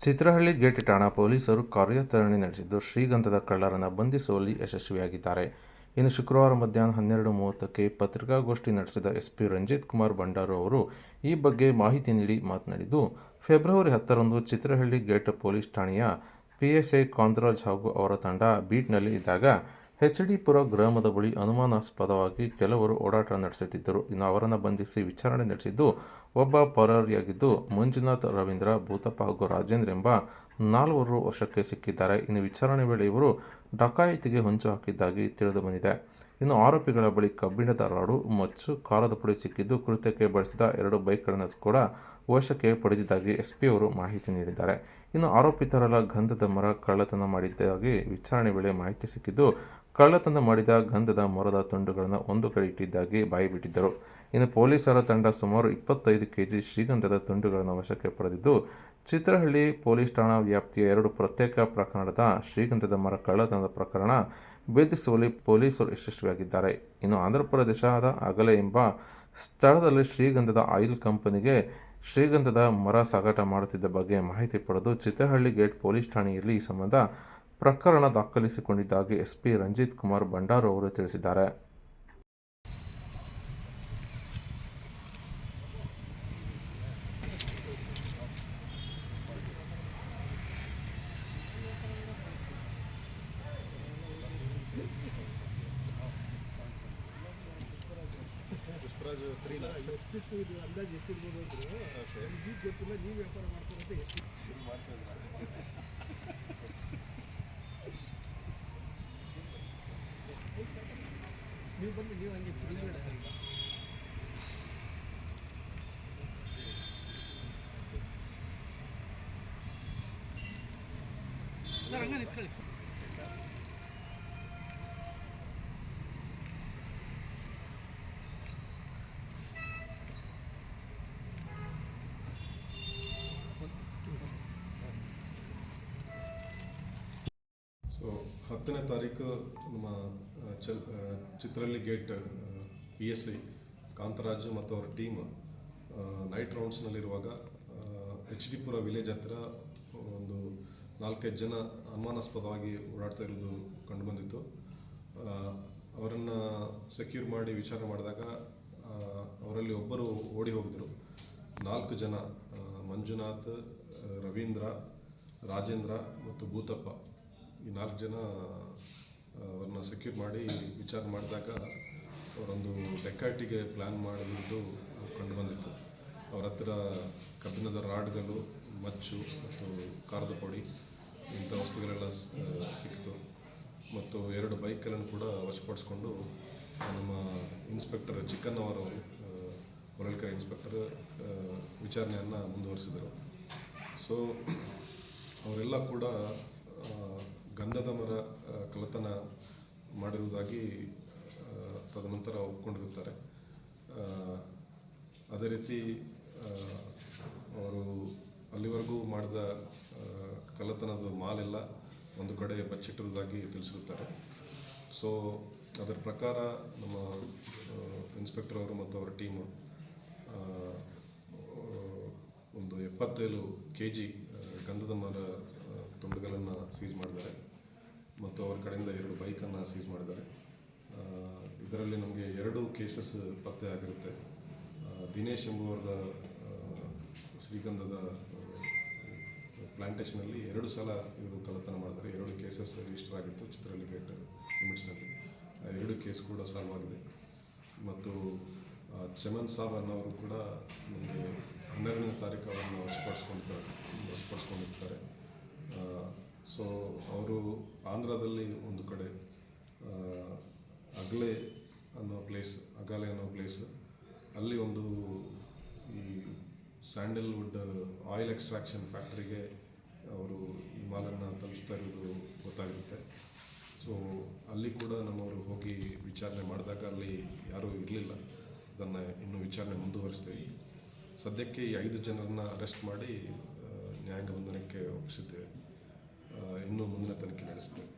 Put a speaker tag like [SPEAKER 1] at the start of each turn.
[SPEAKER 1] Chitrahalli gate ಠಾಣಾ ಪೊಲೀಸರು ಕಾರ್ಯಾಚರಣೆ ನಡೆಸಿದ್ದು, ಶ್ರೀಗಂಧದ ಕಳ್ಳರನ್ನು ಬಂಧಿಸುವಲ್ಲಿ ಯಶಸ್ವಿಯಾಗಿದ್ದಾರೆ. ಇನ್ನು ಶುಕ್ರವಾರ ಮಧ್ಯಾಹ್ನ ಹನ್ನೆರಡು ಮೂವತ್ತಕ್ಕೆ ಪತ್ರಿಕಾಗೋಷ್ಠಿ ನಡೆಸಿದ ಎಸ್ಪಿ ರಂಜಿತ್ ಕುಮಾರ್ ಭಂಡಾರು ಅವರು ಈ ಬಗ್ಗೆ ಮಾಹಿತಿ ನೀಡಿ ಮಾತನಾಡಿದ್ದು, ಫೆಬ್ರವರಿ ಹತ್ತರಂದು ಚಿತ್ರಹಳ್ಳಿ ಗೇಟ್ ಪೊಲೀಸ್ ಠಾಣೆಯ ಪಿಎಸ್ಐ ಕಾಂತರಾಜ್ ಹಾಗೂ ಅವರ ತಂಡ ಬೀಟ್ನಲ್ಲಿ ಇದ್ದಾಗ ಎಚ್ ಡಿ ಗ್ರಾಮದ ಬಳಿ ಅನುಮಾನಾಸ್ಪದವಾಗಿ ಕೆಲವರು ಓಡಾಟ ನಡೆಸುತ್ತಿದ್ದರು. ಇನ್ನು ಅವರನ್ನು ಬಂಧಿಸಿ ವಿಚಾರಣೆ ನಡೆಸಿದ್ದು, ಒಬ್ಬ ಪರಾರಿಯಾಗಿದ್ದು, ಮಂಜುನಾಥ್ ರವೀಂದ್ರ, ಭೂತಪ್ಪ ಹಾಗೂ ರಾಜೇಂದ್ರ ಎಂಬ ನಾಲ್ವರು ವಶಕ್ಕೆ ಸಿಕ್ಕಿದ್ದಾರೆ. ಇನ್ನು ವಿಚಾರಣೆ ವೇಳೆ ಇವರು ಡಕಾಯಿತಿಗೆ ಹೊಂಚು ಹಾಕಿದ್ದಾಗಿ ತಿಳಿದು ಬಂದಿದೆ. ಇನ್ನು ಆರೋಪಿಗಳ ಬಳಿ ಕಬ್ಬಿಣದ ರಾಡು, ಮಚ್ಚು ಕಾರದ ಪುಡಿ ಸಿಕ್ಕಿದ್ದು ಕೃತ್ಯಕ್ಕೆ ಬಳಸಿದ ಎರಡು ಬೈಕ್ಗಳನ್ನು ಕೂಡ ವಶಕ್ಕೆ ಪಡೆದಿದ್ದಾಗಿ ಎಸ್ಪಿ ಅವರು ಮಾಹಿತಿ ನೀಡಿದ್ದಾರೆ. ಇನ್ನು ಆರೋಪಿತರೆಲ್ಲ ಗಂಧದ ಮರ, ಕಳ್ಳತನ ಮಾಡಿದ್ದಾಗಿ ವಿಚಾರಣೆ ವೇಳೆ ಮಾಹಿತಿ ಸಿಕ್ಕಿದ್ದು ಕಳ್ಳತನ ಮಾಡಿದ ಗಂಧದ ಮರದ ತುಂಡುಗಳನ್ನು ಒಂದು ಕಡೆ ಇಟ್ಟಿದ್ದಾಗಿ ಬಾಯಿಬಿಟ್ಟಿದ್ದರು ಇನ್ನು ಪೊಲೀಸರ ತಂಡ ಸುಮಾರು ಇಪ್ಪತ್ತೈದು ಕೆಜಿ ಶ್ರೀಗಂಧದ ತುಂಡುಗಳನ್ನು ವಶಕ್ಕೆ ಪಡೆದಿದ್ದು, ಚಿತ್ರಹಳ್ಳಿ ಪೊಲೀಸ್ ಠಾಣಾ ವ್ಯಾಪ್ತಿಯ ಎರಡು ಪ್ರತ್ಯೇಕ ಪ್ರಕರಣದ ಶ್ರೀಗಂಧದ ಮರ ಕಳ್ಳತನದ ಪ್ರಕರಣ ಭೇದಿಸುವಲ್ಲಿ ಪೊಲೀಸರು ಯಶಸ್ವಿಯಾಗಿದ್ದಾರೆ. ಇನ್ನು ಆಂಧ್ರಪ್ರದೇಶದ ಅಗಲೆ ಎಂಬ ಸ್ಥಳದಲ್ಲಿ ಶ್ರೀಗಂಧದ ಆಯಿಲ್ ಕಂಪನಿಗೆ ಶ್ರೀಗಂಧದ ಮರ ಸಾಗಾಟ ಮಾಡುತ್ತಿದ್ದ ಬಗ್ಗೆ ಮಾಹಿತಿ ಪಡೆದು ಚಿತ್ರಹಳ್ಳಿ ಗೇಟ್ ಪೊಲೀಸ್ ಠಾಣೆಯಲ್ಲಿ ಈ ಸಂಬಂಧ ಪ್ರಕರಣ ದಾಖಲಿಸಿಕೊಂಡಿದ್ದಾಗಿ ಎಸ್ಪಿ ರಂಜಿತ್ ಕುಮಾರ್ ಭಂಡಾರು ಅವರು ತಿಳಿಸಿದ್ದಾರೆ.
[SPEAKER 2] ಪುಷ್ಪರಾಜ್ ತ್ರೀನಾ
[SPEAKER 3] ಎಷ್ಟಿತ್ತು ಇದು ಅಂದಾಜು ಎಷ್ಟಿರ್ಬೋದು ಅಂದ್ರೆ ಈಗ ಗೊತ್ತಿಲ್ಲ ನೀವು ವ್ಯಾಪಾರ ಮಾಡ್ತೀರಂತ ಎಷ್ಟು
[SPEAKER 2] ಮಾಡ್ತಾ ಇದ್ರ
[SPEAKER 3] ನೀವು ಬಂದು ನೀವು ಹಂಗೆ ತಿರುಗಿಬೇಡ ಸರ್ ಹಂಗ ನಿಂತ್ಕೊಳ್ಳಿ ಸರ್.
[SPEAKER 2] ಹತ್ತನೇ ತಾರೀಕು ನಮ್ಮ ಚಲ್ gate P S C Kantharaj ಮತ್ತು ಅವ್ರ ಟೀಮ್ ನೈಟ್ ರೌಂಡ್ಸ್ನಲ್ಲಿರುವಾಗ ಎಚ್ ಡಿ ಪುರ ವಿಲೇಜ್ ಹತ್ತಿರ ಒಂದು ನಾಲ್ಕೈದು ಜನ ಅನುಮಾನಾಸ್ಪದವಾಗಿ ಓಡಾಡ್ತಾ ಇರೋದು ಕಂಡುಬಂದಿತ್ತು ಅವರನ್ನು ಸೆಕ್ಯೂರ್ ಮಾಡಿ ವಿಚಾರ ಮಾಡಿದಾಗ ಅವರಲ್ಲಿ ಒಬ್ಬರು ಓಡಿ ಹೋಗಿದ್ರು. ನಾಲ್ಕು ಜನ ಮಂಜುನಾಥ್ ರವೀಂದ್ರ, ರಾಜೇಂದ್ರ ಮತ್ತು ಭೂತಪ್ಪ. ಈ ನಾಲ್ಕು ಜನ ಅವ್ರನ್ನ ಸೆಕ್ಯೂರ್ ಮಾಡಿ ವಿಚಾರ ಮಾಡಿದಾಗ ಅವರೊಂದು ಡೆಕಾಟಿಗೆ ಪ್ಲ್ಯಾನ್ ಮಾಡಿದ್ದು ಕಂಡುಬಂದಿತ್ತು ಅವರ ಹತ್ರ ಕಬ್ಬಿಣದ ರಾಡ್ಗಳು, ಮಚ್ಚು ಮತ್ತು ಖಾರದ ಪೊಡಿ ಇಂಥ ವಸ್ತುಗಳೆಲ್ಲ ಸಿಕ್ತು ಮತ್ತು ಎರಡು ಬೈಕ್ಗಳನ್ನು ಕೂಡ ವಶಪಡಿಸ್ಕೊಂಡು ನಮ್ಮ ಇನ್ಸ್ಪೆಕ್ಟರ್ ಚಿಕ್ಕನ್ ಅವರು ಹೊರಳ್ಕೆರೆ ಇನ್ಸ್ಪೆಕ್ಟರ್ ವಿಚಾರಣೆಯನ್ನು ಮುಂದುವರಿಸಿದರು. ಸೊ ಅವರೆಲ್ಲ ಕೂಡ ಗಂಧದ ಮರ ಕಳ್ಳತನ ಮಾಡಿರುವುದಾಗಿ ತದನಂತರ ಒಪ್ಕೊಂಡಿರುತ್ತಾರೆ ಅದೇ ರೀತಿ ಅವರು ಅಲ್ಲಿವರೆಗೂ ಮಾಡಿದ ಕಳ್ಳತನದ ಮಾಲೆಲ್ಲ ಒಂದು ಕಡೆ ಬಚ್ಚಿಟ್ಟಿರುವುದಾಗಿ ತಿಳಿಸಿರುತ್ತಾರೆ. ಸೊ ಅದರ ಪ್ರಕಾರ ನಮ್ಮ ಇನ್ಸ್ಪೆಕ್ಟರ್ ಅವರು ಮತ್ತು ಅವರ ಟೀಮು ಒಂದು ಎಪ್ಪತ್ತೇಳು ಕೆ ಜಿ ಗಂಧದ ಮರ ಸೀಸ್ ಮಾಡಿದ್ದಾರೆ ಮತ್ತು ಅವ್ರ ಕಡೆಯಿಂದ ಎರಡು ಬೈಕನ್ನು ಸೀಸ್ ಮಾಡಿದ್ದಾರೆ. ಇದರಲ್ಲಿ ನಮಗೆ ಎರಡು ಕೇಸಸ್ ಪತ್ತೆ ಆಗಿರುತ್ತೆ. ದಿನೇಶ್ ಎಂಬುವರದ ಶ್ರೀಗಂಧದ ಪ್ಲಾಂಟೇಷನಲ್ಲಿ ಎರಡು ಸಲ ಇವರು ಕಳ್ಳತನ ಮಾಡಿದ್ದಾರೆ. ಎರಡು ಕೇಸಸ್ ರಿಜಿಸ್ಟರ್ ಆಗಿತ್ತು ಚಿತ್ರಲಿಗೇಟ್ ಗೇಟ್ ಲಿಮಿಟ್ಸ್ನಲ್ಲಿ ಎರಡು ಕೇಸ್ ಕೂಡ ಸಾಲ್ವ್ ಆಗಿದೆ. ಮತ್ತು ಚಮನ್ ಸಾಬ್ ಅನ್ನೋರು ಕೂಡ ನಮಗೆ ಹನ್ನೆರಡನೇ ತಾರೀಕು ಅವರನ್ನು ವಶಪಡಿಸ್ಕೊಂಡಿದ್ದಾರೆ. ವಶಪಡಿಸ್ಕೊಂಡಿರ್ತಾರೆ ಸೊ ಅವರು ಆಂಧ್ರದಲ್ಲಿ ಒಂದು ಕಡೆ ಅಗಲೆ ಅನ್ನೋ ಪ್ಲೇಸ್ ಅಗಾಲೆ ಅನ್ನೋ ಪ್ಲೇಸ್ ಅಲ್ಲಿ ಒಂದು ಈ ಸ್ಯಾಂಡಲ್ವುಡ್ ಆಯಿಲ್ ಎಕ್ಸ್ಟ್ರಾಕ್ಷನ್ ಫ್ಯಾಕ್ಟ್ರಿಗೆ ಅವರು ಈ ಮಾಲನ್ನು ತಲುಪಿಸ್ತಾ ಇರೋದು ಗೊತ್ತಾಗುತ್ತೆ. ಸೊ ಅಲ್ಲಿ ಕೂಡ ನಮ್ಮವರು ಹೋಗಿ ವಿಚಾರಣೆ ಮಾಡಿದಾಗ ಅಲ್ಲಿ ಯಾರೂ ಇರಲಿಲ್ಲ. ಅದನ್ನು ಇನ್ನೂ ವಿಚಾರಣೆ ಮುಂದುವರಿಸ್ತೀವಿ. ಸದ್ಯಕ್ಕೆ ಈ ಐದು ಜನರನ್ನ ಅರೆಸ್ಟ್ ಮಾಡಿ ನ್ಯಾಯಾಂಗ ಬಂಧನಕ್ಕೆ ಒಪ್ಪಿಸಿದ್ದೇವೆ. ఎన్నో ముందు అతనికి నడుస్తుంది